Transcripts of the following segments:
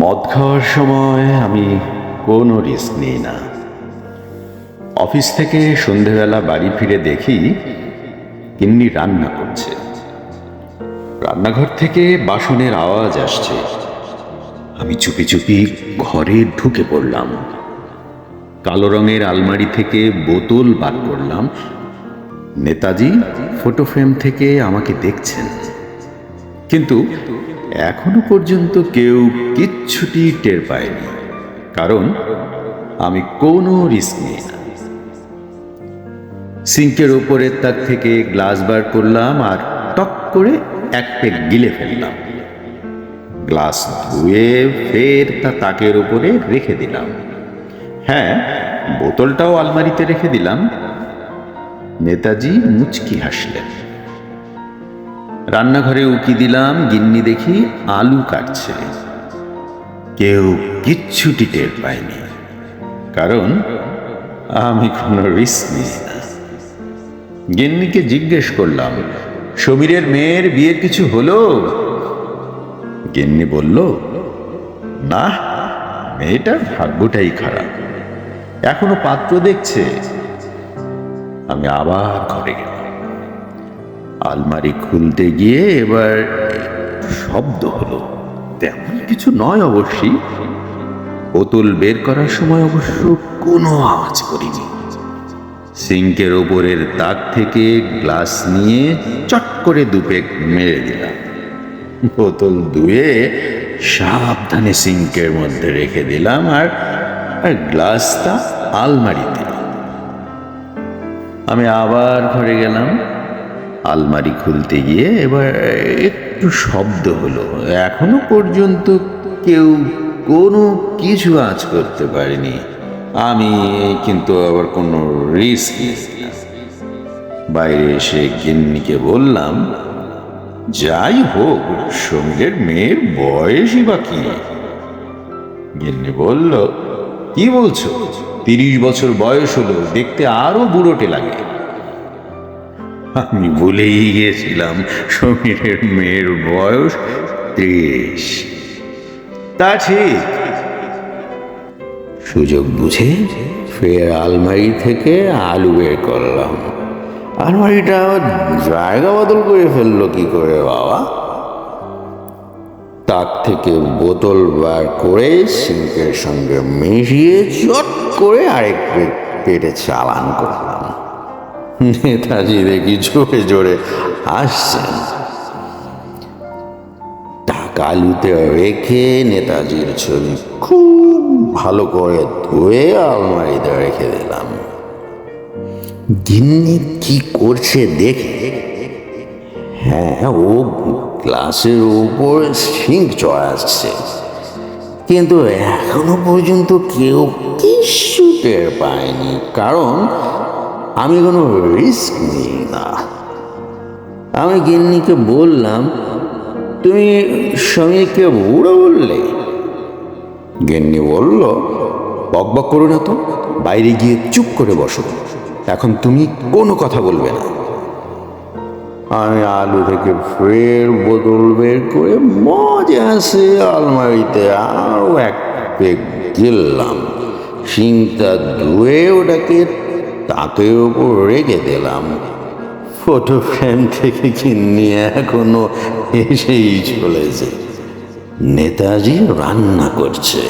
মদ খাওয়ার সময় আমি কোনো রিস্ক নিই না। অফিস থেকে সন্ধেবেলা বাড়ি ফিরে দেখি গিন্নি রান্না করছে। রান্নাঘর থেকে বাসনের আওয়াজ আসছে। আমি চুপি চুপি ঘরে ঢুকে পড়লাম। কালো রঙের আলমারি থেকে বোতল বার করলাম। নেতাজি ফটো ফ্রেম থেকে আমাকে দেখছেন। কিন্তু এখনও পর্যন্ত কেউ কিচ্ছুটি টের পায়নি। কারণ আমি কোনো রিস্ক নিই না। সিঙ্কের ওপরের তাক থেকে গ্লাস বার করলাম আর টক করে এক পেক গিলে ফেললাম। গ্লাস ধুয়ে ফের তা তাকের ওপরে রেখে দিলাম। হ্যাঁ বোতলটাও আলমারিতে রেখে দিলাম। নেতাজি মুচকি হাসলেন। রান্নাঘরে উকি দিলাম, গিন্নি দেখি আলু কাটছে। কেউ কিচ্ছুটি টের পায়নি, কারণ আমি কোনো রিস্ক নিই না। গিন্নিকে জিজ্ঞেস করলাম, সমীরের মেয়ের বিয়ের কিছু হলো? গিন্নি বলল, না, মেয়েটার ভাগ্যটাই খারাপ। এখনও পাত্র দেখছে। আমি আবার ঘরে গেলাম। আলমারি খুলতে গিয়ে এবার শব্দ হলো। তেমন কিছু নয় অবশ্যই বোতল বের করার সময় অবশ্য কোনো আওয়াজ করিনি। সিঙ্কের ওপরের তাক থেকে গ্লাস নিয়ে চট করে দুপেক মেরে দিলাম। বোতল ধুয়ে সাবধানে সিঙ্কের মধ্যে রেখে দিলাম আর আর গ্লাসটা আলমারিতে। আমি আবার ঘরে গেলাম। আলমারি খুলতে গিয়ে এবার একটু শব্দ হলো। এখনও পর্যন্ত কেউ কোনো কিছু আজ করতে পারেনি। আমি কিন্তু আবার কোনো রিস্ক বাইরে এসে গিন্নিকে বললাম, যাই হোক সমীরের মেয়ের বয়সই বা কি? গিন্নি বলল, কি বলছো? তিরিশ বছর বয়স হলো, দেখতে আরও বুড়োটে লাগে। আমি ভুলেই গিয়েছিলাম সমীরের মেয়ের বয়স ত্রিশ তা ঠিক। সুযোগ বুঝে ফের আলমারি থেকে আলু বের করলাম। আলমারিটা জায়গা বদল করে ফেলল কি করে বাবা? তাক থেকে বোতল বার করে সিঙ্কের সঙ্গে মিশিয়ে চট করে আরেক পেটে চালান করলাম। নেতাজি দেখি জোরে জোরে আসছেন। টাকা আলুতে রেখে নেতাজির ছবি খুব ভালো করে ধুয়ে আলমারিতে রেখে দিলাম। গিন্নি কি করছে দেখে? হ্যাঁ ও গ্লাসের উপর সিঙ্ক চড়াচ্ছে কিন্তু এখনও পর্যন্ত কেউ কিছু টের পায়নি। কারণ আমি কোনো রিস্ক নিই না আমি গিন্নিকে বললাম, তুমি স্বামীকে বুড়ো বললে? গিন্নি বলল বকবক করো না তো, বাইরে গিয়ে চুপ করে বসো। এখন তুমি কোনো কথা বলবে না। আমি আলু থেকে ফের বোতল বের করে মজা আসে আলমারিতে আরও এক পেক গিললাম শিংটা ধুয়ে ওটাকে তাকের ওপর রেখে দিলাম। ফটো ফ্রেম থেকে কিনে এখনও এসেই চলেছে। নেতাজি রান্না করছে।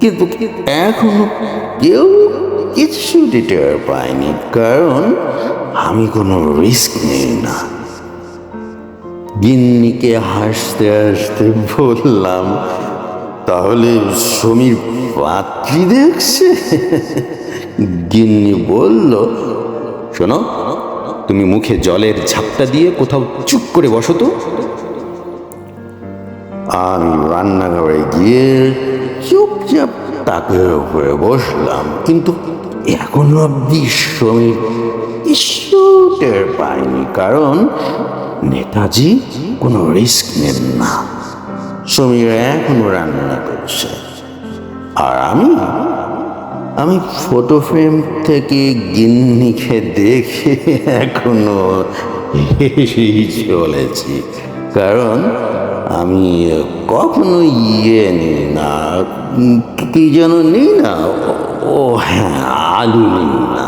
কিন্তু এখনও কেউ কিছু টের পায়নি, কারণ আমি কোনো রিস্ক নেই না। গিন্নিকে হাসতে হাসতে বললাম, তাহলে সমীর পাত্রী দেখছে? গিন্নি বলল, শোনো, তুমি মুখে জলের ঝাপটা দিয়ে কোথাও চুপ করে বসো তো। আমি রান্নাঘরে গিয়ে চুপচাপ তাকের উপরে বসলাম, কিন্তু এখনও অব্দি শ্রমিক টের পায়নি কারণ নেতাজি কোনো রিস্ক নেন না। শ্রমিকরা এখনও রান্না করছে। আর আমি আমি ফটো ফ্রেম থেকে গিন্নিকে দেখে এখনও হেসেই চলেছি। কারণ আমি কখনো ইয়ে নিই না, কি যেন নিই না? ও হ্যাঁ আলু নিই না।